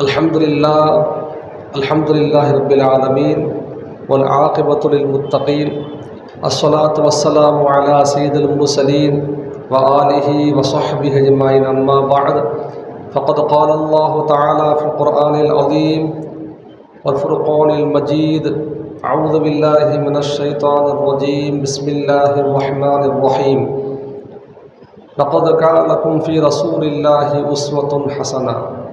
الحمد لله الحمد لله رب العالمين والعاقبة للمتقين الصلاة والسلام على سيد المرسلين وآله وصحبه أجمعين أما بعد فقد قال الله تعالى في القرآن العظيم والفرقان المجيد أعوذ بالله من الشيطان الرجيم بسم الله الرحمن الرحيم. لقد كان لكم في رسول الله أسوة حسنة.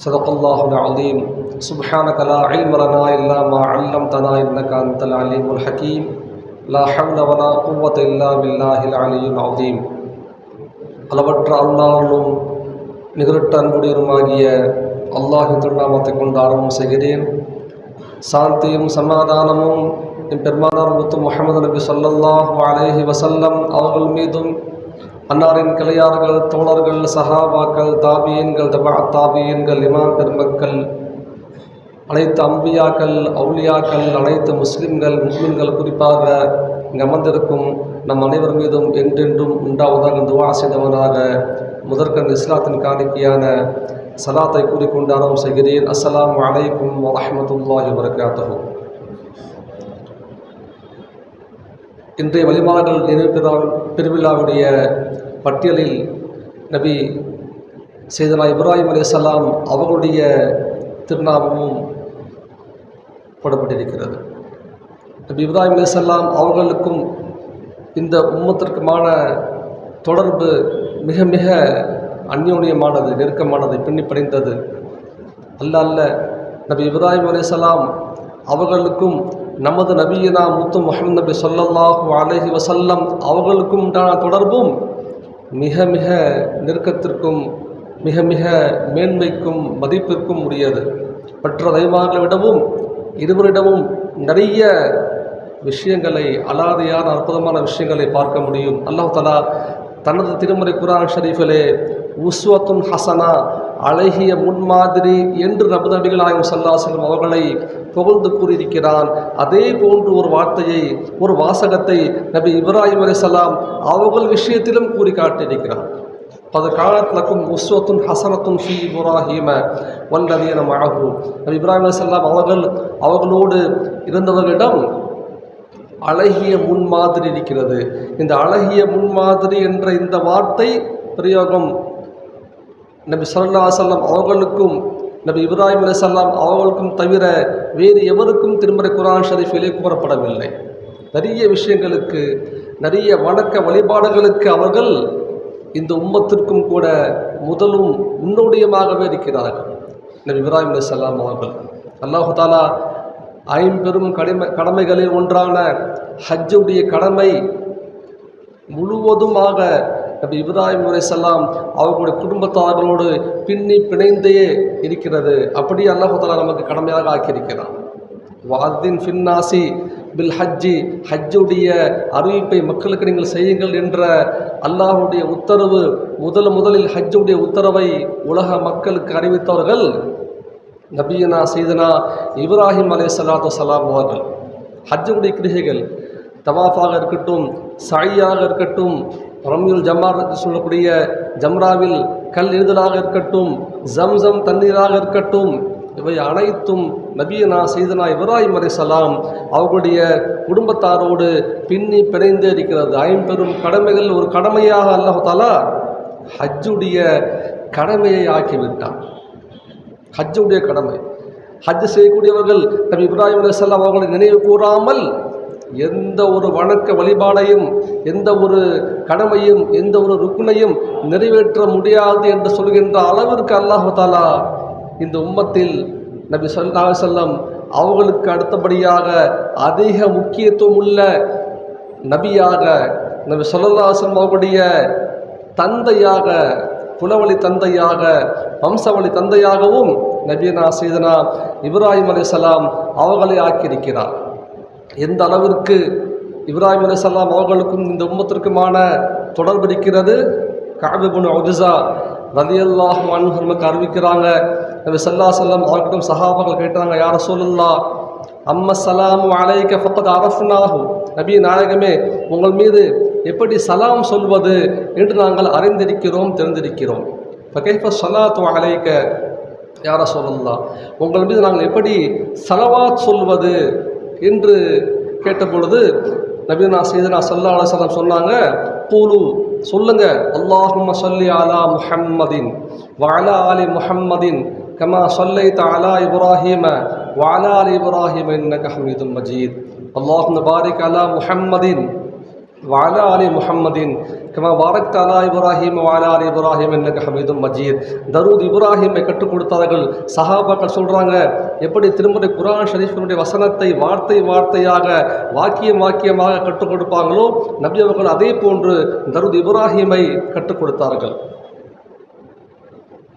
صدق الله العظيم سبحانك لا علم لنا إلا ما علمتنا إنك أنت العليم الحكيم لا حول ولا قوة إلا بالله العلي العظيم அளவற்ற அருளாளனும் நிகரட்ட அன்புடையருமாகிய அல்லாஹின் திருநாமத்தை கொண்டு ஆரம்பம் செய்கிறேன் சாந்தியும் சமாதானமும் என் பெருமானார் முத்து முகமது நபி சொல்லல்லாஹ் அலேஹி வசல்லம் அவர்கள் மீதும் அன்னாரின் கிளையார்கள் தோழர்கள் சஹாபாக்கள் தாபியன்கள் தபா தாபியன்கள் இமாம் பெருமக்கள் அனைத்து அம்பியாக்கள் அவுலியாக்கள் அனைத்து முஸ்லிம்கள் முஸ்லிம்கள் குறிப்பாக இங்கு அமர்ந்திருக்கும் நம் அனைவர் மீதும் என்றென்றும் உண்டாவதாக துவா செய்தவனாக முதற்கண் இஸ்லாத்தின் காணிக்கையான சலாத்தை கூறிக்கொண்டாரம் செய்கிறேன். அஸ்லாம் வலைக்கும் வரமத்துல்லாஹி வரகாத்தகும் இன்றைய வழிபாடுகள் நினைவு திருவிழாவுடைய பெருவிழாவுடைய பட்டியலில் நபி செய்தனா இப்ராஹிம் அலைஹிஸ்ஸலாம் அவர்களுடைய திருநாமமும் போடப்பட்டிருக்கிறது. நபி இப்ராஹிம் சலாம் அவர்களுக்கும் இந்த உம்மத்திற்குமான தொடர்பு மிக மிக அந்யோன்யமானது நெருக்கமானது பின்னி பிணைந்தது அல்ல அல்ல நபி இப்ராஹிம் அலைஹிஸ்ஸலாம் அவர்களுக்கும் நமது நபியனா முத்து முஹம்மது நபி சொல்லல்லாஹு அலஹி வசல்லம் அவர்களுக்கும் உண்டான தொடர்பும் மிக மிக நெருக்கத்திற்கும் மிக மிக மேன்மைக்கும் மதிப்பிற்கும் உரியது. மற்ற தெய்வங்களை விடவும் இருவரிடமும் நிறைய விஷயங்களை அலாதையான அற்புதமான விஷயங்களை பார்க்க முடியும். அல்லாஹ் தலா தனது திருமறை குரான் ஷரீஃபிலே உஸ்வத்துன் ஹசனா அழகிய முன்மாதிரி என்று நபு நபிகளாயும் சல்லாசலம் அவர்களை புகழ்ந்து கூறியிருக்கிறான். அதே போன்று ஒரு வார்த்தையை ஒரு வாசகத்தை நபி இப்ராஹிம் அலிசல்லாம் அவர்கள் விஷயத்திலும் கூறி காட்டியிருக்கிறார் பது காலத்திலக்கும் உஸ்வத்துன் ஹசனத்துன் ஃபி இப்ராஹிம வல்லதீன மழகு நபி இப்ராஹிம் அலிசல்லாம் அவர்கள் அவர்களோடு இருந்தவர்களிடம் அழகிய முன்மாதிரி இருக்கிறது. இந்த அழகிய முன்மாதிரி என்ற இந்த வார்த்தை பிரயோகம் நபி சொல்லா செல்லம் அவர்களுக்கும் நபி இப்ராஹிம் அலிசல்லாம் அவர்களுக்கும் தவிர வேறு எவருக்கும் திருமறை குரான் ஷரீஃபிலே கூறப்படவில்லை. நிறைய விஷயங்களுக்கு நிறைய வணக்க வழிபாடுகளுக்கு அவர்கள் இந்த உம்மத்திற்கும் கூட முதலும் முன்னோடியமாகவே இருக்கிறார்கள். நபி இப்ராஹிம் அலிசல்லாம் அவர்கள். அல்லாஹு தாலா ஐம்பெரும் கடமை கடமைகளில் ஒன்றான ஹஜ்ஜுடைய கடமை முழுவதுமாக நபி இப்ராஹிம் அலைசல்லாம் அவர்களுடைய குடும்பத்தார்களோடு பின்னி பிணைந்தே இருக்கிறது. அப்படி அல்லாஹால நமக்கு கடமையாக ஆக்கியிருக்கிறான். வாதின் ஃபின்னாசி பில் ஹஜ்ஜி ஹஜ்ஜுடைய அறிவிப்பை மக்களுக்கு நீங்கள் செய்யுங்கள் என்ற அல்லாஹுடைய உத்தரவு முதல் முதலில் ஹஜ்ஜுடைய உத்தரவை உலக மக்களுக்கு அறிவித்தவர்கள் நபியனா செய்தனா இப்ராஹிம் அலே சலாத்து சலாம் அவர்கள். ஹஜ்ஜுடைய கிரிகைகள் தவாஃபாக இருக்கட்டும் சாயாக இருக்கட்டும் ரம்யுல் ஜமார் சொல்லக்கூடிய ஜம்ராவில் கல் எழுதலாக இருக்கட்டும் ஜம்சம் தண்ணீராக இருக்கட்டும் இவை அனைத்தும் நபியனா செய்தனா இப்ராஹிம் அலை சலாம் அவர்களுடைய குடும்பத்தாரோடு பின்னி பிணைந்து இருக்கிறது. ஐம்பெரும் கடமைகள் ஒரு கடமையாக அல்லாஹாலா ஹஜ்ஜுடைய கடமையை ஆக்கிவிட்டான். ஹஜ்ஜுடைய கடமை. ஹஜ் செய்யக்கூடியவர்கள் நபி இப்ராஹிம் அலிசல்லாம் அவர்களை நினைவு கூறாமல் எந்த ஒரு வணக்க வழிபாடையும் எந்த ஒரு கடமையும் எந்த ஒரு ருக்குனையும் நிறைவேற்ற முடியாது என்று சொல்கின்ற அளவிற்கு அல்லாஹாலா இந்த உம்மத்தில் நபி சொல்லா செல்லம் அவர்களுக்கு அடுத்தபடியாக அதிக முக்கியத்துவம் உள்ள நபியாக நபி சொல்லல்லா அவர்களுடைய தந்தையாக குலவழி தந்தையாக வம்சவழி தந்தையாகவும் நபீனா சீதனா இப்ராஹிம் அலிசலாம் அவர்களை ஆக்கியிருக்கிறார். எந்த அளவிற்கு இப்ராஹிம் அலிசல்லாம் அவர்களுக்கும் இந்த உம்மத்திற்குமான தொடர்பு இருக்கிறது? காபிபுன் அவுஜா ரலியல்லாஹு அன்ஹு நமக்கு அறிவிக்கிறாங்க. நபி சல்லா செல்லம் அவர்கிட்டும் சஹாபாக்கள் கேட்டாங்க யார சொல்லல்லா அம்ம சலாம் அலைக்க ஃபக்கத் அரஃப்னாகும் நபி நாயகமே உங்கள் மீது எப்படி சலாம் சொல்வது என்று நாங்கள் அறிந்திருக்கிறோம் தெரிந்திருக்கிறோம். ஃபகைஃப சலாத்து அலைக்க? யார சொல்லலாம் உங்கள் மீது நாங்கள் எப்படி சலவாத் சொல்வது என்று கேட்டபொழுது நபீனா சீதனா சல்லா அலுவலம் சொன்னாங்க கூலு சொல்லுங்க. அல்லாஹும் சொல்லி அலா முஹம்மதின் வாலா ஆலி முஹம்மதின் கமா சொல்லை தாலா இப்ராஹிம வாலா அலி இப்ராஹிம் இன்னக ஹமீதும் மஜீத். அல்லாஹும் பாரிக் அலா முஹம்மதின் வாலா அலி முஹம்மதின் கமா வாரக் தாலா இப்ராஹிம் வாலா மஜீத் தரூத் இப்ராஹிமை கற்றுக் கொடுத்தார்கள் சஹாபாக்கள் சொல்கிறாங்க எப்படி திரும்படி குரான் ஷரீஃபினுடைய வசனத்தை வார்த்தை வார்த்தையாக வாக்கியம் வாக்கியமாக கற்றுக் கொடுப்பாங்களோ நபி அதே போன்று தருத் இப்ராஹிமை கற்றுக் கொடுத்தார்கள்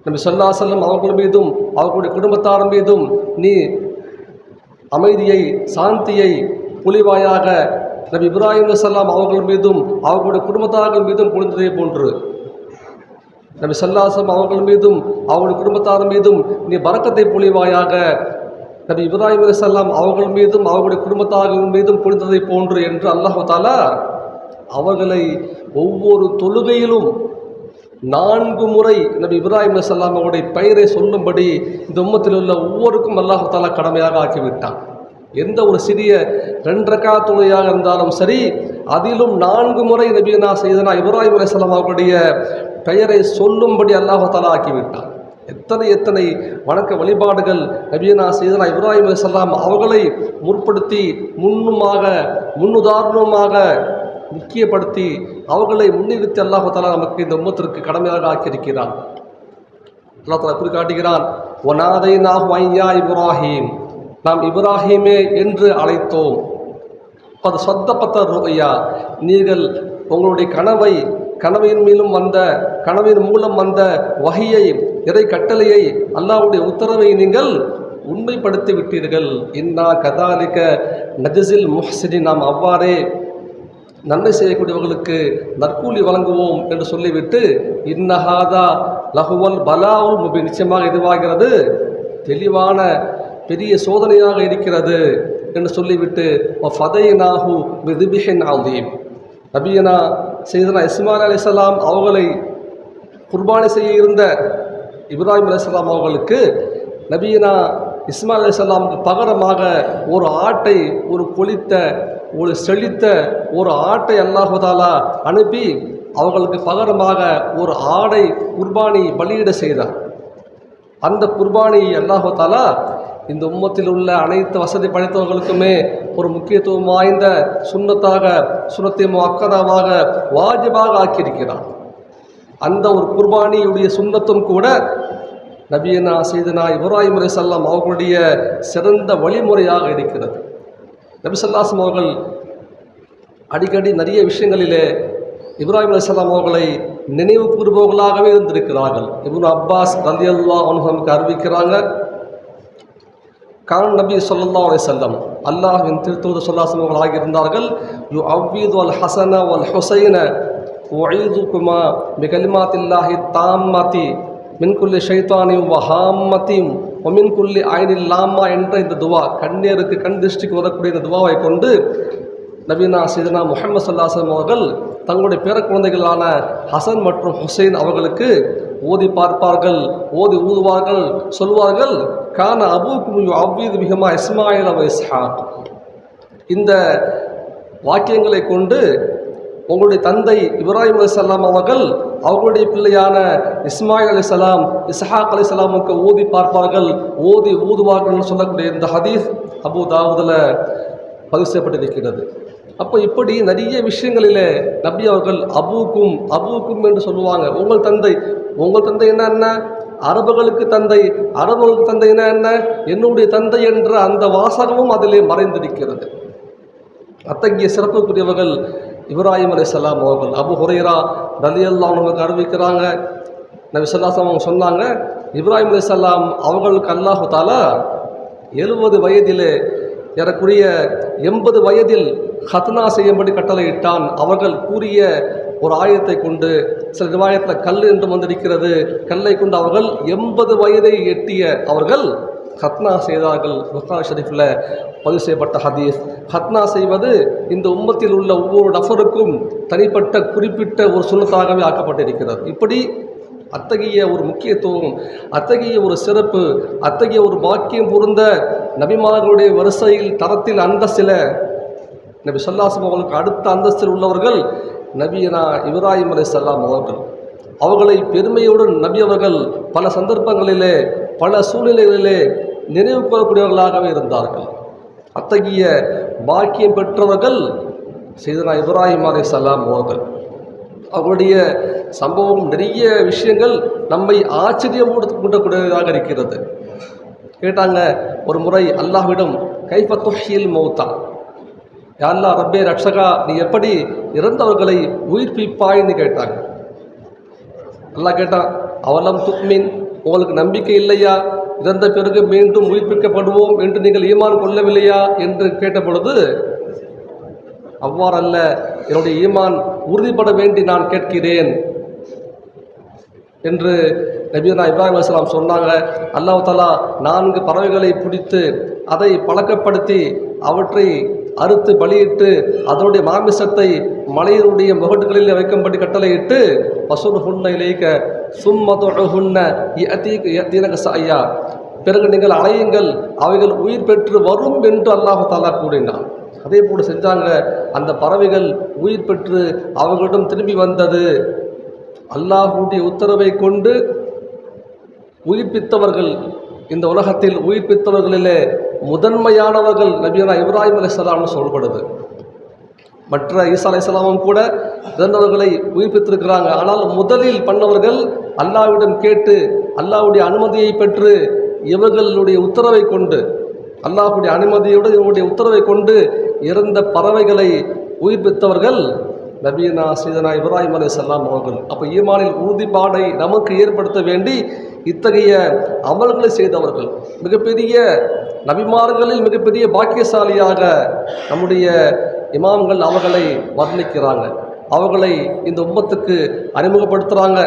நபி சொல்லா செல்லம் அவர்கள் மீதும் அவர்களுடைய குடும்பத்தார் மீதும் நீ அமைதியை சாந்தியை புலிவாயாக நபி இப்ராஹிம் அலைஹிஸ்ஸலாம் அவர்கள் மீதும் அவர்களுடைய குடும்பத்தார்கள் மீதும் பொழிந்ததே போன்று. நபி சல்லாசம் அவர்கள் மீதும் அவருடைய குடும்பத்தார் மீதும் நீ பறக்கத்தை பொழிவாயாக நபி இப்ராஹிம் அலைஹிஸ்ஸலாம் அவர்கள் மீதும் அவர்களுடைய குடும்பத்தார்கள் மீதும் பொழிந்ததை போன்று என்று அல்லாஹாலா அவர்களை ஒவ்வொரு தொழுகையிலும் நான்கு முறை நபி இப்ராஹிம் அலைஹிஸ்ஸலாம் அவருடைய பெயரை சொல்லும்படி இந்த உம்மத்தில் உள்ள ஒவ்வொருக்கும் அல்லாஹாலா கடமையாக ஆக்கிவிட்டான் எந்த ஒரு சிறிய ரெண்டரக்கா தொழுகையாக இருந்தாலும் சரி அதிலும் நான்கு முறை நபீனா செய்தனா இப்ராஹிம் அலிஸ்லாம் அவர்களுடைய பெயரை சொல்லும்படி அல்லாஹு ஆக்கிவிட்டார் எத்தனை எத்தனை வணக்க வழிபாடுகள் நபீனா செய்தனா இப்ராஹிம் அலிஸ்லாம் அவர்களை முற்படுத்தி முன்னுமாக முன்னுதாரணமாக முக்கியப்படுத்தி அவர்களை முன்னிறுத்தி அல்லாஹு தாலா நமக்கு இந்த உம்மத்திற்கு கடமையாக ஆக்கியிருக்கிறான். அல்லாஹ் தாலா குறிக்காட்டுகிறான் ஒனாதை நாஹ் ஐயா இப்ராஹிம் நாம் இப்ராஹிமே என்று அழைத்தோம். அது சொத்தப்பட்ட ரூபையா நீங்கள் உங்களுடைய கனவை கனவின் மேலும் வந்த கனவின் மூலம் வந்த வகையை இறை கட்டளையை அல்லாவுடைய உத்தரவை நீங்கள் உண்மைப்படுத்தி விட்டீர்கள் இன்னா கதாலிக்க நஜிசில் முஹசினி நாம் அவ்வாறே நன்மை செய்யக்கூடியவர்களுக்கு நற்கூலி வழங்குவோம் என்று சொல்லிவிட்டு இன்னஹாதா லஹுவல் பலாவுல் முபி நிச்சயமாக இதுவாகிறது தெளிவான பெரிய சோதனையாக இருக்கிறது என்று சொல்லிவிட்டு ஃபதைனாஹு விதுபிஹின் ஆதீம் நபியனா செய்தனா இஸ்மாயில் அலிசல்லாம் அவர்களை குர்பானி செய்ய இருந்த இப்ராஹிம் அலிஸ்லாம் அவர்களுக்கு நபியனா இஸ்மா அலிசல்லாமுக்கு பகரமாக ஒரு ஆட்டை ஒரு கொளித்த ஒரு செழித்த ஒரு ஆட்டை அல்லாஹுதாலா அனுப்பி அவர்களுக்கு பகரமாக ஒரு ஆடை குர்பானி பலியிட செய்தார். அந்த குர்பானி அல்லாஹுதாலா இந்த உம்மத்தில் உள்ள அனைத்து வசதி படைத்தவர்களுக்குமே ஒரு முக்கியத்துவம் வாய்ந்த சுண்ணத்தாக சுண்ணத்தை அக்கதாவாக வாஜிபாக ஆக்கியிருக்கிறார். அந்த ஒரு குர்பானியுடைய சுண்ணத்தும் கூட நபியனா சீதனா இப்ராஹிம் அலைஹிஸ்ஸலாம் அவர்களுடைய சிறந்த வழிமுறையாக இருக்கிறது. நபி ஸல்லல்லாஹு அவர்கள் அடிக்கடி நிறைய விஷயங்களிலே இப்ராஹிம் அலைஹிஸ்ஸலாம் அவர்களை நினைவு கூறுபவர்களாகவே இருந்திருக்கிறார்கள். இப்னு அப்பாஸ் ரலியல்லாஹு அவனுக்கு அறிவிக்கிறாங்க. கான் நபி ஸல்லல்லாஹு அலி வஸல்லம். அல்லாஹின் திருத்தூதர் ஸல்லல்லாஹு இருந்தார்கள் ஆகியிருந்தார்கள் யு அவ்வீது அல் ஹசன வல் ஹுசைன. உஈதுகுமா மிகலிமாத்தில்லாஹி தாம்மதி மின் ஷைத்தானியும் ஷைத்தானி வஹாம்மத்தியும் ஒமின் குல்லி ஐனில் லாமா என்ற இந்த துவா கண்ணீருக்கு கண் திருஷ்டிக்கு உதக்கூடிய இந்த துவாவை கொண்டு நபீனா சீதனா முஹம்மது சல்லாசம் அவர்கள் தங்களுடைய பேர குழந்தைகளான ஹசன் மற்றும் ஹுசைன் அவர்களுக்கு ஓதி பார்ப்பார்கள் ஓதி ஊதுவார்கள் சொல்வார்கள் கான அபூக்கும் அவ்வீது மிகமா இஸ்மாயில் அவ இஸ்ஹாக். இந்த வாக்கியங்களை கொண்டு உங்களுடைய தந்தை இப்ராஹிம் அலிசல்லாம் அவர்கள் அவர்களுடைய பிள்ளையான இஸ்மாயில் அலிசலாம் இஸ்ஹாக் அலிசலாமுக்கு ஓதி பார்ப்பார்கள் ஓதி ஊதுவார்கள் சொல்லக்கூடிய இந்த ஹதீஸ் அபு தாவூதில் பதிவு செய்யப்பட்டிருக்கிறது. அப்போ இப்படி நிறைய விஷயங்களிலே நபி அவர்கள் அபூக்கும் அபூக்கும் என்று சொல்லுவாங்க. உங்கள் தந்தை உங்கள் தந்தை என்ன என்ன? அரபுகளுக்கு தந்தை அரபுகளுக்கு தந்தை என்ன என்ன? என்னுடைய தந்தை என்ற அந்த வாசகமும் அதிலே மறைந்திருக்கிறது. அத்தகைய சிறப்புக்குரியவர்கள் இப்ராஹிம் அலைஹிஸ்ஸலாம் அவர்கள். அபு ஹுரைரா ரலியல்லா அவங்களுக்கு அறிவிக்கிறாங்க. நபி சொல்லாசம் அவங்க சொன்னாங்க இப்ராஹிம் அலைஹிஸ்ஸலாம் அவர்களுக்கு அல்லாஹு தாலா எழுபது வயதிலே ஏறக்குரிய எண்பது வயதில் ஹத்னா செய்யும்படி கட்டளையிட்டான். அவர்கள் கூறிய ஒரு ஆயத்தை கொண்டு சில ரிவாயத்தில் கல் என்று வந்திருக்கிறது. கல்லை கொண்டு அவர்கள் எண்பது வயதை எட்டிய அவர்கள் ஹத்னா செய்தார்கள். புகார் ஷரீஃபில் பதிவு செய்யப்பட்ட ஹதீஸ். ஹத்னா செய்வது இந்த உம்மத்தில் உள்ள ஒவ்வொரு நபருக்கும் தனிப்பட்ட குறிப்பிட்ட ஒரு சுண்ணத்தாகவே ஆக்கப்பட்டிருக்கிறது. இப்படி அத்தகைய ஒரு முக்கியத்துவம் அத்தகைய ஒரு சிறப்பு அத்தகைய ஒரு பாக்கியம் பொருந்த நபிமார்களுடைய வரிசையில் தரத்தில் அந்தஸ்தில் நபி சொல்லாசம் அவர்களுக்கு அடுத்த அந்தஸ்தில் உள்ளவர்கள் நபியனா இப்ராஹிம் சல்லாம் அவர்கள். அவர்களை பெருமையுடன் நபி அவர்கள் பல சந்தர்ப்பங்களிலே பல சூழ்நிலைகளிலே நினைவு கூறக்கூடியவர்களாகவே இருந்தார்கள். அத்தகைய பாக்கியம் பெற்றவர்கள் செய்தனா இப்ராஹிம் சல்லாம் அவர்கள். அவர்களுடைய சம்பவம் நிறைய விஷயங்கள் நம்மை ஆச்சரியம் கூட்டக்கூடியதாக இருக்கிறது. கேட்டாங்க ஒரு முறை அல்லாஹ்விடம் கைஃப மௌத்தா? யா அல்லாஹ் ரப்பே ரக்ஷகா நீ எப்படி இறந்தவர்களை உயிர்ப்பிப்பாய்ன்னு கேட்டாங்க. அல்லாஹ் கேட்டான் அவலம் துக்மின் உங்களுக்கு நம்பிக்கை இல்லையா? இறந்த பிறகு மீண்டும் உயிர்ப்பிக்கப்படுவோம் என்று நீங்கள் ஈமான் கொள்ளவில்லையா? என்று கேட்ட பொழுது அவ்வாறல்ல என்னுடைய ஈமான் உறுதிப்பட வேண்டி நான் கேட்கிறேன் என்று நபீனா இப்ராஹிம் அலுவலாம் சொன்னாங்க. அல்லாஹ் தலா நான்கு பறவைகளை பிடித்து அதை பழக்கப்படுத்தி அவற்றை அறுத்து பலியிட்டு அதனுடைய மாமிசத்தை மலையினுடைய முகட்டுகளில் வைக்கும்படி கட்டளையிட்டு பசுர் ஹுன்ன இலைக்க சும்மதொழுகுன்ன தீனக சாயா. பிறகு நீங்கள் அலையுங்கள் அவைகள் உயிர் பெற்று வரும் என்று அல்லாஹ் தாலா கூறினான். அதே போல் செஞ்சாங்க. அந்த பறவைகள் உயிர் பெற்று அவர்களிடம் திரும்பி வந்தது. அல்லாஹுடைய உத்தரவை கொண்டு உயிர்ப்பித்தவர்கள் இந்த உலகத்தில் உயிர்ப்பித்தவர்களிலே முதன்மையானவர்கள் நபியனா இப்ராஹிம் அலிஸ்லாம்னு சொல்லப்படுது. மற்ற ஈசா அலிஸ்லாமும் கூட இறந்தவர்களை உயிர்ப்பித்திருக்கிறாங்க. ஆனால் முதலில் பண்ணவர்கள் அல்லாவிடம் கேட்டு அல்லாவுடைய அனுமதியை பெற்று இவர்களுடைய உத்தரவை கொண்டு அல்லாஹுடைய அனுமதியோடு இவருடைய உத்தரவை கொண்டு இறந்த பறவைகளை உயிர்ப்பித்தவர்கள் நபீனா சீதனா இப்ராஹிம் அலி சல்லாம் அவர்கள். அப்போ ஈமானில் உறுதிப்பாடை நமக்கு ஏற்படுத்த வேண்டி இத்தகைய அமல்களை செய்தவர்கள். மிகப்பெரிய நபிமார்களில் மிகப்பெரிய பாக்கியசாலியாக நம்முடைய இமாம்கள் அவர்களை வர்ணிக்கிறாங்க. அவர்களை இந்த உம்மத்துக்கு அறிமுகப்படுத்துகிறாங்க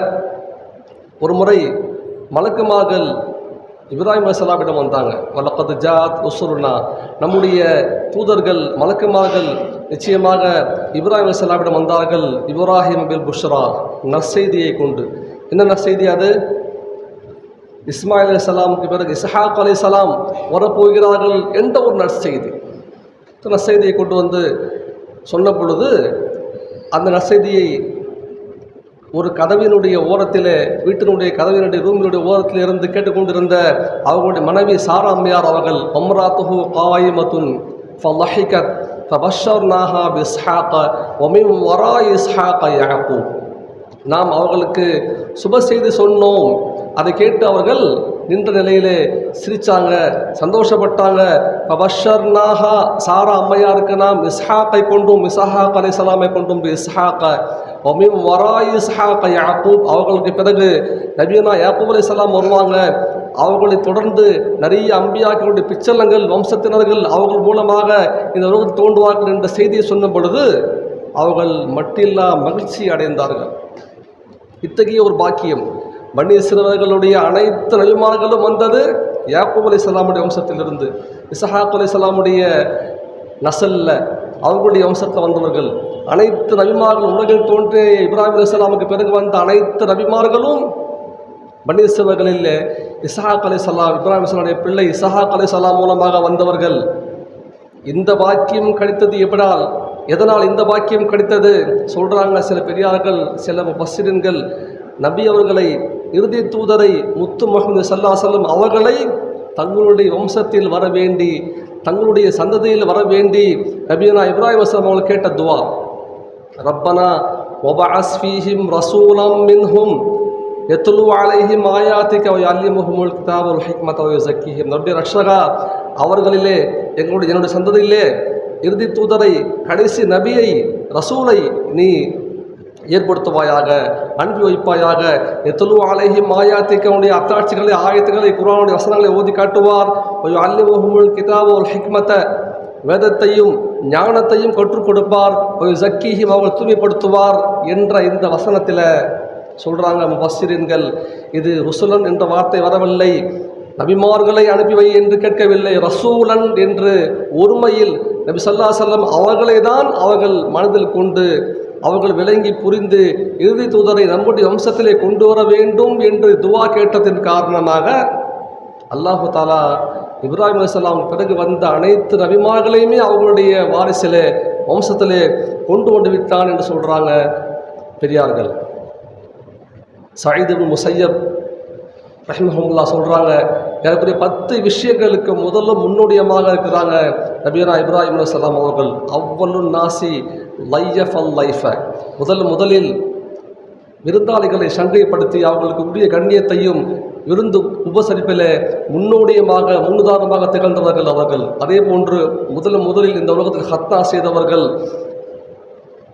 ஒரு முறை மலக்குமார்கள் இப்ராஹிம் அலிஸ்லாமிடம் வந்தாங்க. வலக்கது ஜாத் உசுருனா நம்முடைய தூதர்கள் மலக்குமார்கள் நிச்சயமாக இப்ராஹிம் அலிஸ்லாமிடம் வந்தார்கள். இப்ராஹிம் பில் புஷ்ரா. நற்செய்தியை கொண்டு. என்ன நற்செய்தி அது? இஸ்மாயில் அலிஸ்லாமுக்கு பிறகு இஸ்ஹாக் அலிசலாம் வரப்போகிறார்கள் என்ற ஒரு நற்செய்தி. நற்செய்தியை கொண்டு வந்து சொன்ன பொழுது அந்த நற்செய்தியை ஒரு கதவினுடைய ஓரத்தில் வீட்டினுடைய கதவினுடைய ரூமினுடைய ஓரத்தில் இருந்து கேட்டுக்கொண்டிருந்த அவர்களுடைய மனைவி சாரா அம்மையார் அவர்கள் ஒம்ராத்துஹு காயிமத்துன் ஃபலஹிகத் ஃபபஷர்னாஹா பிஸ்ஹாக ஒமிம் வரா இஸ்ஹாக யாக்கூப் நாம் அவர்களுக்கு சுப செய்தி சொன்னோம். அதை கேட்டு அவர்கள் நின்ற நிலையிலே சிரித்தாங்க சந்தோஷப்பட்டாங்க. பபஷர்னாஹா சாரா அம்மையாருக்கு நாம் இஸ்ஹாக்கை கொண்டும் அலை சலாமை கொண்டும் இஸ்ஹாக்க. ஒமிம் வரா இஸ்ஹாக்க யாக்கூப். அவர்களுக்கு பிறகு நபீனா யாக்கூப் அலைசலாம் வருவாங்க. அவர்களை தொடர்ந்து நிறைய அம்பியாக்களுடைய பிச்சலங்கள் வம்சத்தினர்கள் அவர்கள் மூலமாக இந்த உலகத்தில் தோன்றுவார்கள் என்ற செய்தியை சொன்ன பொழுது அவர்கள் மட்டில்லா மகிழ்ச்சி அடைந்தார்கள். இத்தகைய ஒரு பாக்கியம். பனி இஸ்ரவேலர்களுடைய அனைத்து நபிமார்களும் வந்தது. யாக்கூப் அலி சலாமுடைய வம்சத்திலிருந்து. இசஹாக் அலி சலாமுடைய நசல்ல அவர்களுடைய வம்சத்தில் வந்தவர்கள். அனைத்து நபிமார்கள் உலகில் தோன்றிய இப்ராஹிம் அலி சலாமுக்கு பிறகு வந்த அனைத்து நபிமார்களும் பனி இஸ்ரவேலர்களில் இசஹாக் அலி சலாம் இப்ராஹிம் அலிஸ்லாமுடைய பிள்ளை இசஹாக் அலி சலாம் மூலமாக வந்தவர்கள். இந்த பாக்கியம் கிடைத்தது எப்படால் எதனால் இந்த பாக்கியம் கிடைத்தது? சொல்கிறாங்க சில பெரியார்கள் சில பஸ்ஸிடன்கள் நபி அவர்களை இறுதி தூதரை முத்து முகமது சல்லா செல்லம் அவர்களை தங்களுடைய வம்சத்தில் வர வேண்டி தங்களுடைய சந்ததியில் வர வேண்டி நபீனா இப்ராஹிம் அஸ்லாம் அவர்கள் கேட்ட துவா ரப்பனா ஒபாஸ்ஃபீஹிம் ரசூலம் மின்ஹும் எத்துலு அலைஹிம் ஆயாத்திக் அவை அல்லி முகமுல் கிதாப் அல் ஹிக்மத் அவை ஜக்கிஹிம் நம்முடைய ரக்ஷகா அவர்களிலே எங்களுடைய என்னுடைய சந்ததியிலே இறுதி தூதரை கடைசி நபியை ரசூலை நீ ஏற்படுத்துவாயாக அனுப்பி வைப்பாயாக. எத்தலு அலைஹி மாயாத்திக்கனுடைய அத்தாட்சிகளை ஆயத்துக்களை குரானுடைய வசனங்களை ஓதி காட்டுவார். அல்லி முகமுல் கிதாபுல் ஹிக்மத்தை வேதத்தையும் ஞானத்தையும் கற்றுக் கொடுப்பார். ஒரு ஜக்கீஹிம் அவர்கள் தூய்மைப்படுத்துவார் என்ற இந்த வசனத்தில் சொல்கிறாங்க முஃபஸ்ஸிரின்கள். இது ருசுலன் என்ற வார்த்தை வரவில்லை. நபிமார்களை அனுப்பி வை என்று கேட்கவில்லை. ரசூலன் என்று ஒருமையில் நபி சல்லா செல்லம் அவர்களை தான் அவர்கள் மனதில் கொண்டு அவர்கள் விளங்கி புரிந்து இறுதி தூதரை நம்முடைய வம்சத்திலே கொண்டு வர வேண்டும் என்று துவா கேட்டதன் காரணமாக அல்லாஹு தாலா இப்ராஹிம் அலிஸ்லாம் பிறகு வந்த அனைத்து நபிமார்களையுமே அவங்களுடைய வாரிசிலே வம்சத்திலே கொண்டு கொண்டு விட்டான் என்று சொல்கிறாங்க பெரியார்கள். சயீத் முசையப் ரஹ்மஹமுல்லா சொல்கிறாங்க ஏறக்குறைய பத்து விஷயங்களுக்கு முதல்ல முன்னோடியமாக இருக்கிறாங்க நபீனா இப்ராஹிம் அலுவலாம் அவர்கள். அவ்வளவு நாசி லையஃப் அல் லைஃப முதல் முதலில் விருந்தாளிகளை சங்கைப்படுத்தி அவர்களுக்கு உரிய கண்ணியத்தையும் விருந்து உபசரிப்பில் முன்னோடியமாக முன்னுதாரணமாக திகழ்ந்தவர்கள் அவர்கள். அதே போன்று முதல் முதலில் இந்த உலகத்தில் ஹத்தா செய்தவர்கள்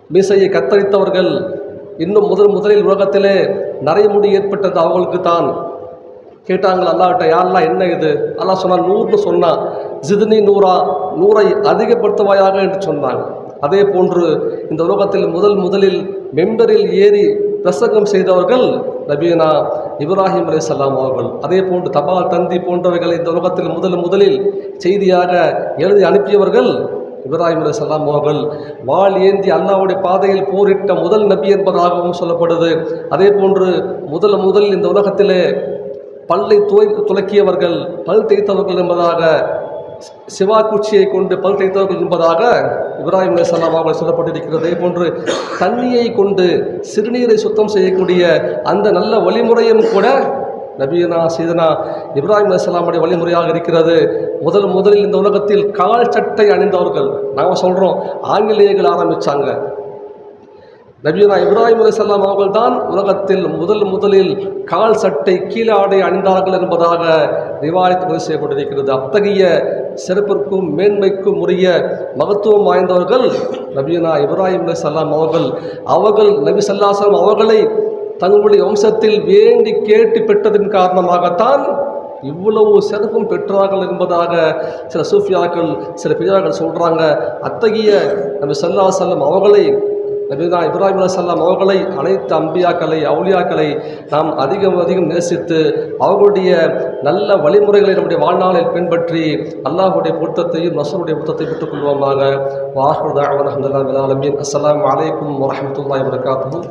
மீசையை கத்தரித்தவர்கள் இன்னும் முதல் முதலில் உலகத்திலே நரைமுடி ஏற்பட்டது அவங்களுக்கு தான். கேட்டாங்கள் அல்லாட்ட யாரெல்லாம் என்ன இது? அல்லா சொன்னான் நூறுன்னு சொன்னான் ஜிதுனி நூறா நூறை அதிகப்படுத்துவாயாக என்று சொன்னாங்க அதே போன்று இந்த உலகத்தில் முதல் முதலில் மெம்பரில் ஏறி பிரசங்கம் செய்தவர்கள் நபீனா இப்ராஹிம் அலைஹிஸ்ஸலாம் அவர்கள். அதே போன்று தபால் தந்தி போன்றவைகளை இந்த உலகத்தில் முதல் முதலில் செய்தியாக எழுதி அனுப்பியவர்கள் இப்ராஹிம் அலைஹிஸ்ஸலாம் அவர்கள். வாள் ஏந்தி அல்லாவுடைய பாதையில் போரிட்ட முதல் நபி என்பதாகவும் சொல்லப்படுது. அதே போன்று முதல் முதல் இந்த உலகத்திலே பல்லை துவை துலக்கியவர்கள் பல் தேய்த்தவர்கள் என்பதாக சிவா குச்சியை கொண்டு பல் தைத்தவர்கள் என்பதாக இப்ராஹிம் அலைஹிஸ்ஸலாம் அவர்கள் சொல்லப்பட்டிருக்கிறது. போன்று தண்ணியை கொண்டு சிறுநீரை சுத்தம் செய்யக்கூடிய அந்த நல்ல வழிமுறையும் கூட நபீனா சீதனா இப்ராஹிம் அலிஸ்லாமுடைய வழிமுறையாக இருக்கிறது. முதல் முதலில் இந்த உலகத்தில் கால் சட்டை அணிந்தவர்கள் நாங்கள் சொல்கிறோம் ஆங்கிலேயர்கள் ஆரம்பித்தாங்க நபியுனா இப்ராஹிம் அலிசல்லாம் அவர்கள் தான் உலகத்தில் முதல் முதலில் கால் சட்டை கீழாடை அணிந்தார்கள் என்பதாக ரிவாயத் பதிவு செய்யப்பட்டிருக்கிறது. அத்தகைய சிறப்பிற்கும் மேன்மைக்கும் உரிய மகத்துவம் வாய்ந்தவர்கள் நபியுனா இப்ராஹிம் அலிசல்லாம் அவர்கள். அவர்கள் நபி சல்லாசலம் அவர்களை தங்களுடைய வம்சத்தில் வேண்டி கேட்டு பெற்றதின் காரணமாகத்தான் இவ்வளவு சிறப்பும் பெற்றார்கள் என்பதாக சில சூஃபியாக்கள் சில பெரியார்கள் சொல்கிறாங்க அத்தகைய நம்ம ஸல்லல்லாஹு அலைஹி அவர்களை நபினா இப்ராஹிம் அலுவலாம் அவர்களை அனைத்து அம்பியாக்களை அவுளியாக்களை நாம் அதிகம் அதிகம் நேசித்து அவர்களுடைய நல்ல வழிமுறைகளை நம்முடைய வாழ்நாளில் பின்பற்றி அல்லாஹுடைய பொருத்தத்தையும் நசருடைய பொருத்தத்தை பெற்றுக்கொள்வோமாக. வாஹுதாவன் அஹமதுல்லா அலமீன் அஸ்லாம் வலைக்கம் வரஹ்மத்துல்லாஹி வபரகாத்துஹு.